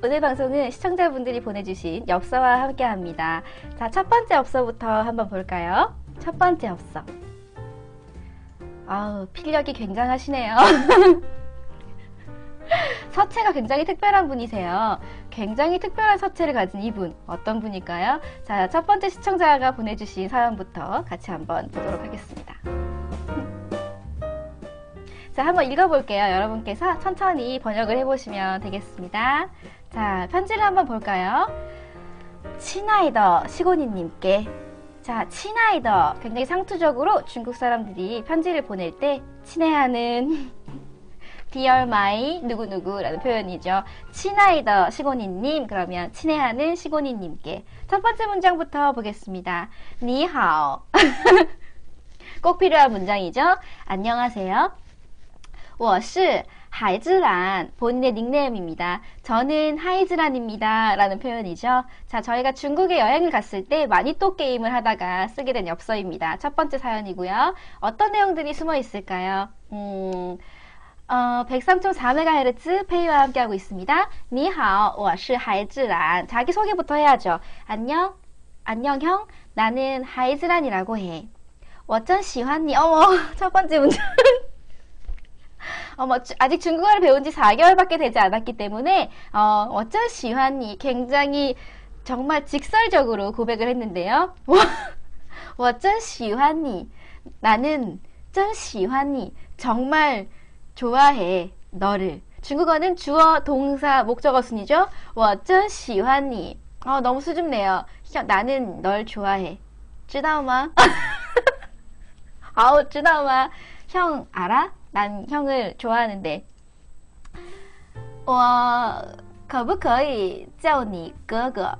오늘 방송은 시청자분들이 보내주신 엽서와 함께 합니다. 자, 첫 번째 엽서부터 한번 볼까요? 첫 번째 엽서. 아우, 필력이 굉장하시네요. 서체가 굉장히 특별한 분이세요. 굉장히 특별한 서체를 가진 이분, 어떤 분일까요? 자, 첫 번째 시청자가 보내주신 사연부터 같이 한번 보도록 하겠습니다. 자, 한번 읽어볼게요. 여러분께서 천천히 번역을 해보시면 되겠습니다. 자, 편지를 한번 볼까요? 치나이더 시고니님께 자, 치나이더 굉장히 상투적으로 중국 사람들이 편지를 보낼 때 친애하는 Dear my 누구누구라는 표현이죠. 치나이더 시고니님 그러면 친애하는 시고니님께 첫 번째 문장부터 보겠습니다. 니하오 꼭 필요한 문장이죠. 안녕하세요. 我是 하이즈란 본인의 닉네임입니다. 저는 하이즈란입니다. 라는 표현이죠. 자, 저희가 중국에 여행을 갔을 때 마니또 게임을 하다가 쓰게 된 엽서입니다. 첫 번째 사연이고요. 어떤 내용들이 숨어 있을까요? 음, 어, 103.4MHz 페이와 함께하고 있습니다. 니하오, 我是 하이즈란. 자기소개부터 해야죠. 안녕, 안녕 형, 나는 하이즈란이라고 해. 我真喜欢你. 어머, 첫 번째 문장. 어머, 아직 중국어를 배운 지 4개월밖에 되지 않았기 때문에, 어, 어쩔 시환이 굉장히 정말 직설적으로 고백을 했는데요. 어쩔 시환이 나는 真 시환이 정말 좋아해 너를. 중국어는 주어, 동사, 목적어 순이죠. 我真 시환이 어, 너무 수줍네요. 나는 널 좋아해. 知道吗? 아우, 知道吗? 형 알아? 난 형을 좋아하는데. 我可不可以叫你哥哥?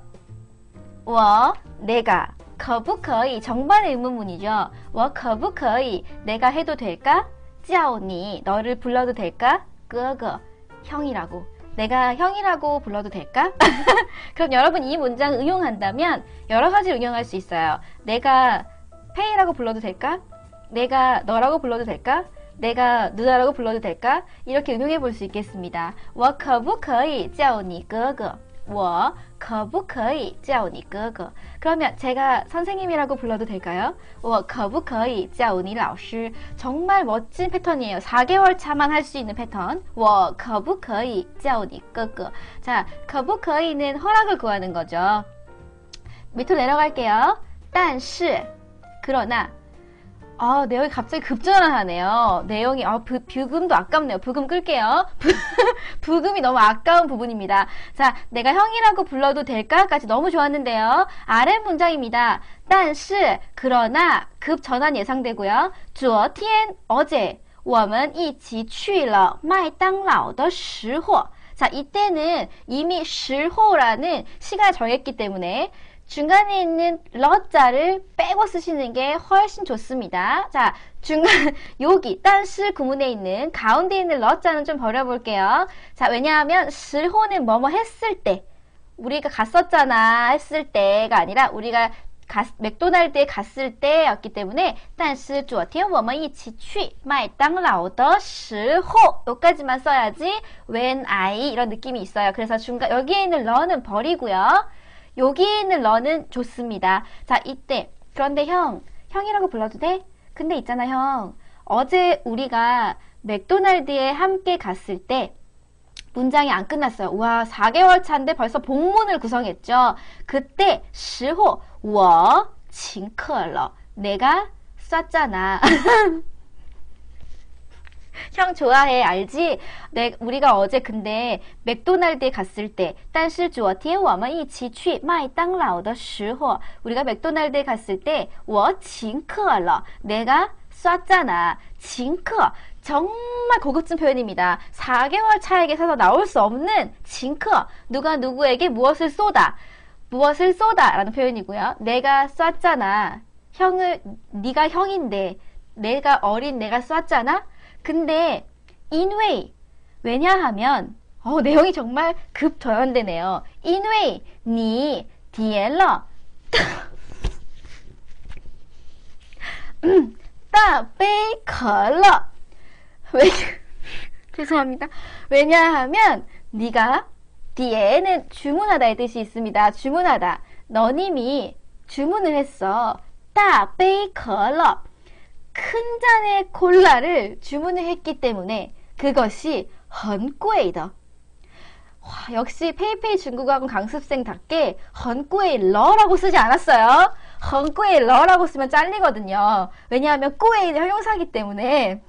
我 내가 可不可以 정반의 의문문이죠. 我可不可以 내가 해도 될까? 叫你 너를 불러도 될까? 哥哥 형이라고. 내가 형이라고 불러도 될까? 그럼 여러분 이 문장 응용한다면 여러 가지 응용할 수 있어요. 내가 페이라고 불러도 될까? 내가 너라고 불러도 될까? 내가 누나라고 불러도 될까? 이렇게 응용해 볼 수 있겠습니다. 我可不可以叫你哥哥?我可不可以叫你哥哥? 그러면 제가 선생님이라고 불러도 될까요? 我可不可以叫你老师? 정말 멋진 패턴이에요. 4개월 차만 할 수 있는 패턴. 我可不可以叫你哥哥? 자, 可不可以는 허락을 구하는 거죠. 밑으로 내려갈게요. 但是 그러나 아, 내용이 갑자기 급전환하네요. 내용이, 아, 부, 부금도 아깝네요. 부금 끌게요. 부, 금이 너무 아까운 부분입니다. 자, 내가 형이라고 불러도 될까?까지 너무 좋았는데요. 아래 문장입니다. 但是, 그러나, 급 전환 예상되고요. 昨天, 어제, 我们一起去了麦当劳的时候. 자, 이때는 이미 时候라는 시간을 정했기 때문에 중간에 있는 러자를 빼고 쓰시는 게 훨씬 좋습니다. 자, 중간, 여기, 딴스 구문에 있는 가운데 있는 러자는 좀 버려볼게요. 자, 왜냐하면 슬호는 뭐뭐 했을 때, 우리가 갔었잖아 했을 때가 아니라 우리가 가, 맥도날드에 갔을 때였기 때문에 但是昨天我们一起去麦当劳的时候 여기까지만 써야지 when I 이런 느낌이 있어요. 그래서 중간 여기에 있는 러는 버리고요. 여기 있는 너는 좋습니다. 자, 이때. 그런데 형, 형이라고 불러도 돼? 근데 있잖아, 형. 어제 우리가 맥도날드에 함께 갔을 때 문장이 안 끝났어요. 우와, 4개월 차인데 벌써 본문을 구성했죠. 그때 시호 워 칭커러 내가 쐈잖아. 형 좋아해 알지? 내 우리가 어제 근데 맥도날드에 갔을 때, 但是昨天我们一起去麦当劳的时候, 우리가 맥도날드에 갔을 때, 我请客了. 내가 쐈잖아. 请客 정말 고급진 표현입니다. 4개월 차에게서 나올 수 없는 请客 누가 누구에게 무엇을 쏘다. 무엇을 쏘다라는 표현이고요. 내가 쐈잖아. 형을 네가 형인데 내가 어린 내가 쐈잖아. 근데 인웨이 왜냐하면 어, 내용이 정말 급 저연되네요. 인웨이 니 디엘러 음, 따베컬러 왜 죄송합니다. 왜냐하면 네가 뒤에는 주문하다의 뜻이 있습니다. 주문하다. 너님이 주문을 했어. 따베컬러 큰 잔의 콜라를 주문을 했기 때문에 그것이 헌꾸에이더. 역시 페이페이 중국어학원 강습생답게 헌꾸에이 러라고 쓰지 않았어요. 헌꾸에이 러라고 쓰면 잘리거든요. 왜냐하면 꾸에이는 형용사기 때문에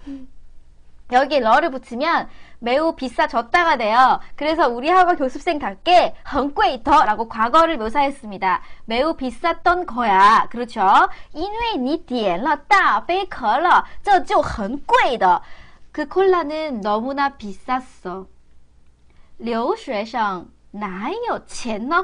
여기에 러를 붙이면 매우 비싸졌다가 돼요. 그래서 우리 학원 교습생답게 很贵더라고 과거를 묘사했습니다. 매우 비쌌던 거야. 그렇죠? 因为你点了大杯可乐这就很贵的그 콜라는 너무나 비쌌어. 留学生哪有钱呢？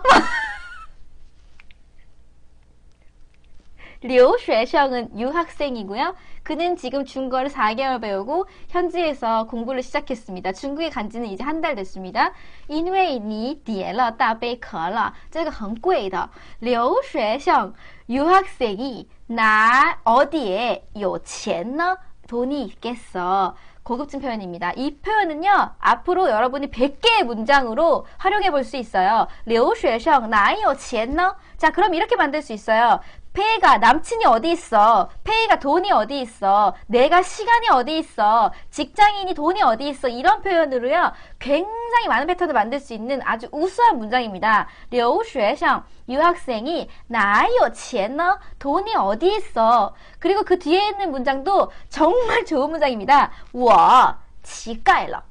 류쉐성은 유학생이고요. 그는 지금 중국어를 4개월 배우고 현지에서 공부를 시작했습니다. 중국에 간 지는 이제 한 달 됐습니다. 因为你点了大杯可乐这个很贵的留学生 유학생이 나 어디에 有钱呢? 돈이 있겠어. 고급진 표현입니다. 이 표현은요, 앞으로 여러분이 100개의 문장으로 활용해 볼 수 있어요. 留学生哪有钱呢? 자, 그럼 이렇게 만들 수 있어요. 페이가 남친이 어디 있어? 페이가 돈이 어디 있어? 내가 시간이 어디 있어? 직장인이 돈이 어디 있어? 이런 표현으로요. 굉장히 많은 패턴을 만들 수 있는 아주 우수한 문장입니다. 留学生 유학생이 나요 钱呢? 돈이 어디 있어? 그리고 그 뒤에 있는 문장도 정말 좋은 문장입니다. 我乞丐了.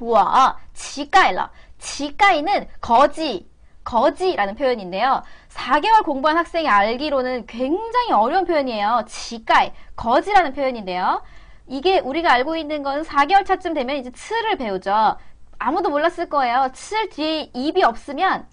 我乞丐了.乞丐는 거지, 거지라는 표현인데요. 4개월 공부한 학생이 알기로는 굉장히 어려운 표현이에요. 지가이, 거지라는 표현인데요. 이게 우리가 알고 있는 건 4개월 차쯤 되면 이제 츠를 배우죠. 아무도 몰랐을 거예요. 츠 뒤에 입이 없으면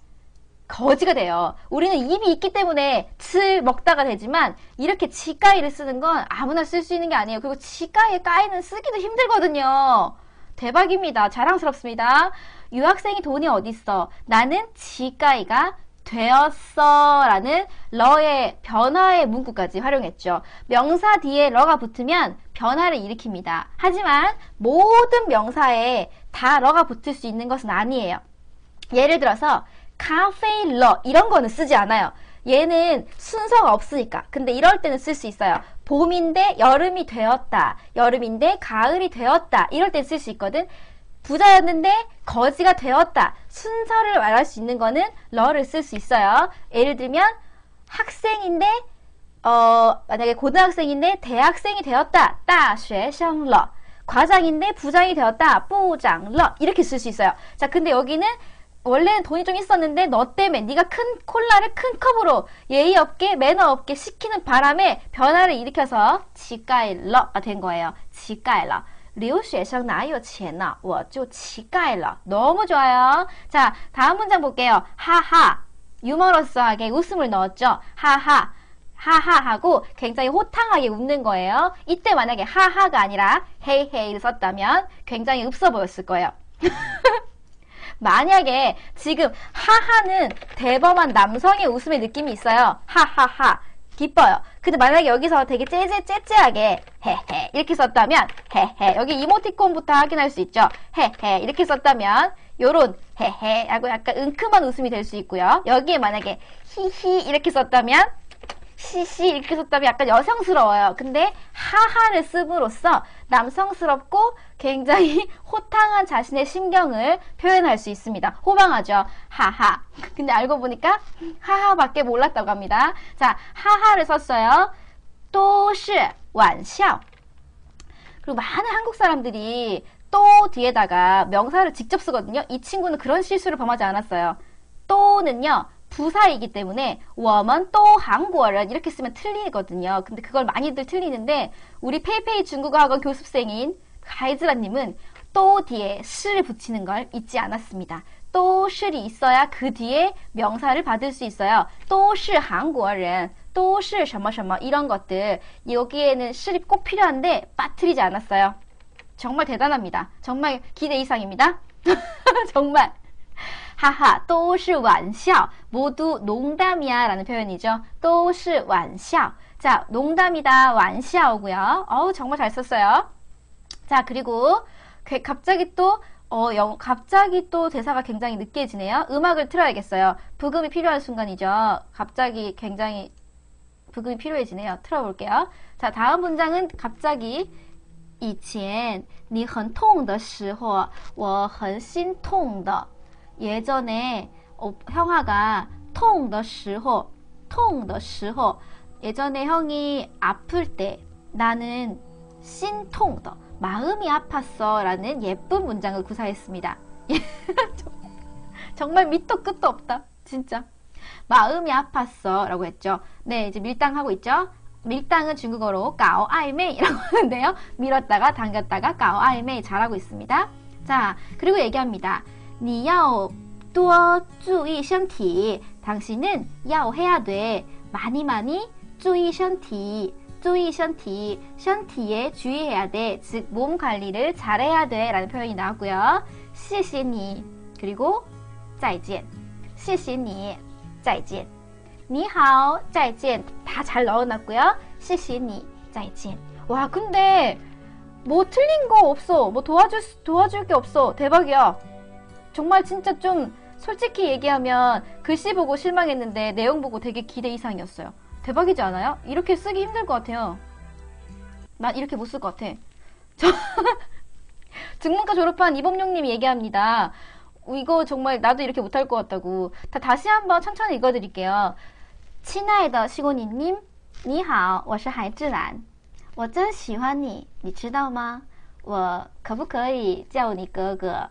거지가 돼요. 우리는 입이 있기 때문에 츠 먹다가 되지만 이렇게 지가이를 쓰는 건 아무나 쓸 수 있는 게 아니에요. 그리고 지가이의 까이는 쓰기도 힘들거든요. 대박입니다. 자랑스럽습니다. 유학생이 돈이 어딨어? 나는 지가이가 되었어 라는 러의 변화의 문구까지 활용했죠. 명사 뒤에 러가 붙으면 변화를 일으킵니다. 하지만 모든 명사에 다 러가 붙을 수 있는 것은 아니에요. 예를 들어서 카페 러 이런 거는 쓰지 않아요. 얘는 순서가 없으니까. 근데 이럴 때는 쓸 수 있어요. 봄인데 여름이 되었다. 여름인데 가을이 되었다. 이럴 때 쓸 수 있거든. 부자였는데 거지가 되었다. 순서를 말할 수 있는 거는 러를 쓸 수 있어요. 예를 들면 학생인데 어, 만약에 고등학생인데 대학생이 되었다. 大学生了. 과장인데 부장이 되었다. 部长了. 이렇게 쓸 수 있어요. 자, 근데 여기는 원래는 돈이 좀 있었는데 너 때문에 네가 큰 콜라를 큰 컵으로 예의 없게 매너 없게 시키는 바람에 변화를 일으켜서 지가일러가 된 거예요. 지가일러. 留学生哪有钱呢?我就乞丐了. 너무 좋아요. 자, 다음 문장 볼게요. 하하. 유머러스하게 웃음을 넣었죠. 하하. 하하 하고 굉장히 호탕하게 웃는 거예요. 이때 만약에 하하가 아니라 헤이헤이를 썼다면 굉장히 없어 보였을 거예요. 만약에 지금 하하는 대범한 남성의 웃음의 느낌이 있어요. 하하하. 기뻐요. 근데 만약에 여기서 되게 째째 째째하게 헤헤 이렇게 썼다면 헤헤 여기 이모티콘부터 확인할 수 있죠. 헤헤 이렇게 썼다면 요런 헤헤 하고 약간 은큼한 웃음이 될 수 있고요. 여기에 만약에 히히 이렇게 썼다면 시시 이렇게 썼다면 약간 여성스러워요. 근데 하하를 씀으로써 남성스럽고 굉장히 호탕한 자신의 심경을 표현할 수 있습니다. 호방하죠. 하하. 근데 알고 보니까 하하밖에 몰랐다고 합니다. 자, 하하를 썼어요. 또시 완笑. 그리고 많은 한국 사람들이 또 뒤에다가 명사를 직접 쓰거든요. 이 친구는 그런 실수를 범하지 않았어요. 또는요. 부사이기 때문에 我们또 한국어를 이렇게 쓰면 틀리거든요. 근데 그걸 많이들 틀리는데 우리 페이페이 중국어 학원 교습생인 가이즈라님은 또 뒤에 시를 붙이는 걸 잊지 않았습니다. 또 시이 있어야 그 뒤에 명사를 받을 수 있어요. 또是 한국어는 또是 什么什么 이런 것들 여기에는 시이 꼭 필요한데 빠뜨리지 않았어요. 정말 대단합니다. 정말 기대 이상입니다. 정말 하하, 都是玩笑. 모두 농담이야 라는 표현이죠. 都是玩笑. 자, 농담이다, 玩笑고요. 어우, 정말 잘 썼어요. 자, 그리고 갑자기 또 어, 영, 갑자기 또 대사가 굉장히 느껴지네요. 음악을 틀어야겠어요. 부금이 필요한 순간이죠. 갑자기 굉장히 부금이 필요해지네요. 틀어볼게요. 자, 다음 문장은 갑자기 以前你很痛的时候我很心痛的 예전에 어, 형아가 통더 시호 통더 시호 예전에 형이 아플 때 나는 신통더 마음이 아팠어 라는 예쁜 문장을 구사했습니다. 정말 밑도 끝도 없다. 진짜. 마음이 아팠어 라고 했죠. 네, 이제 밀당하고 있죠. 밀당은 중국어로 까오 아이메이라고 하는데요. 밀었다가 당겼다가 까오 아이메이 잘하고 있습니다. 자, 그리고 얘기합니다. 你要多注意身体. 당신은 要 해야 돼. 많이 많이 注意身体. 注意身体. 身体에 주의해야 돼. 즉, 몸 관리를 잘해야 돼. 라는 표현이 나왔고요. 谢谢你. 그리고 再见. 谢谢你. 再见. 你好, 再见. 다 잘 넣어놨고요. 谢谢你, 再见. 와, 근데 뭐 틀린 거 없어. 뭐 도와줄 도와줄 게 없어. 대박이야. 정말 진짜 좀 솔직히 얘기하면 글씨 보고 실망했는데 내용 보고 되게 기대 이상이었어요. 대박이지 않아요? 이렇게 쓰기 힘들 것 같아요. 난 이렇게 못 쓸 것 같아. 저 중문과 졸업한 이범용님이 얘기합니다. 이거 정말 나도 이렇게 못할 것 같다고. 다 다시 한번 천천히 읽어드릴게요. 亲爱的 시고니님, 你好我是海智兰我真喜欢你你知道吗我可不可以叫你哥哥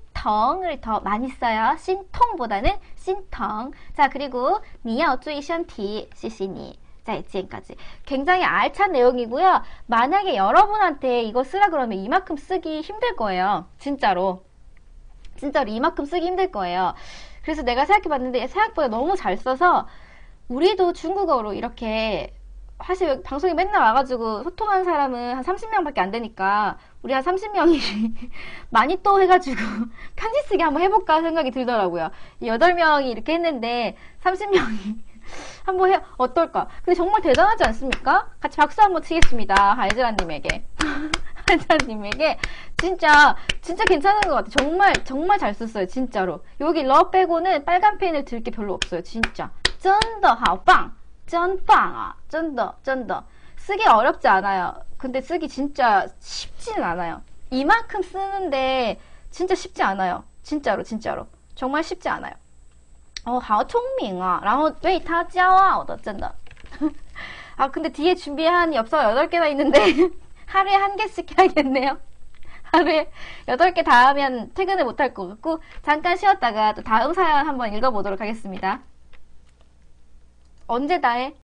덩을 더 많이 써요. 신통보다는 신통. 자, 그리고 니야 어쭈이 션티 시시니. 자, 지금까지 굉장히 알찬 내용이고요. 만약에 여러분한테 이거 쓰라 그러면 이만큼 쓰기 힘들 거예요. 진짜로. 진짜로 이만큼 쓰기 힘들 거예요. 그래서 내가 생각해 봤는데 생각보다 너무 잘 써서 우리도 중국어로 이렇게 사실 방송에 맨날 와가지고 소통한 사람은 한 30명밖에 안 되니까 우리 한 30명이 많이 또 해가지고 편지 쓰기 한번 해볼까 생각이 들더라고요. 8명이 이렇게 했는데 30명이 한번 해 어떨까? 근데 정말 대단하지 않습니까? 같이 박수 한번 치겠습니다. 알지라님에게. 한자님에게 진짜 진짜 괜찮은 것 같아요. 정말 정말 잘 썼어요. 진짜로. 여기 러 빼고는 빨간 펜을 들 게 별로 없어요. 진짜. 쩐더 하오빵. 真棒啊真的真的 쓰기 어렵지 않아요. 근데 쓰기 진짜 쉽지는 않아요. 이만큼 쓰는데 진짜 쉽지 않아요. 진짜로 진짜로 정말 쉽지 않아요. 哦，好聪明啊！然后为他骄傲的，真的。아 근데 뒤에 준비한 엽서 8개나 있는데 하루에 한 개씩 해야겠네요. 하루에 8개 다 하면 퇴근을 못할 것 같고 잠깐 쉬었다가 또 다음 사연 한번 읽어보도록 하겠습니다. 언제 다 해?